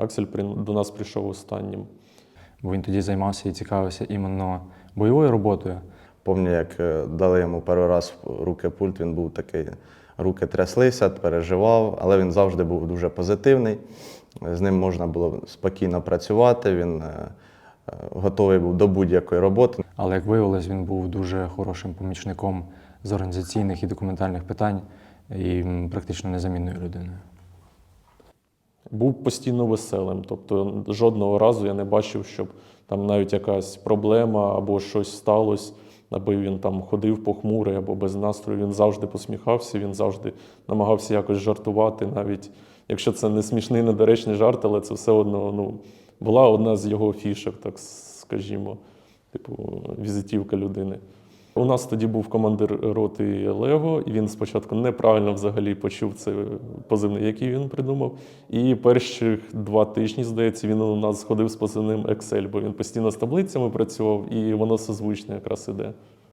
Аксель при- до нас прийшов останнім. Бо він тоді займався і цікавився іменно бойовою роботою. Пам'ятаю, як е, дали йому перший раз в руки пульт, він був такий, руки тряслися, переживав, але він завжди був дуже позитивний. З ним можна було спокійно працювати, він е, е, готовий був до будь-якої роботи. Але як виявилось, він був дуже хорошим помічником з організаційних і документальних питань і практично незамінною людиною. Був постійно веселим. Тобто жодного разу я не бачив, щоб там навіть якась проблема або щось сталося, аби він там ходив похмурий або без настрою. Він завжди посміхався, він завжди намагався якось жартувати, навіть якщо це не смішний, недоречний жарт, але це все одно ну, була одна з його фішок, так скажімо, типу візитівка людини. У нас тоді був командир роти Лего, і він спочатку неправильно взагалі почув це позивний, який він придумав. І перших два тижні, здається, він у нас ходив з позивним Excel, бо він постійно з таблицями працював, і воно созвучно якраз іде.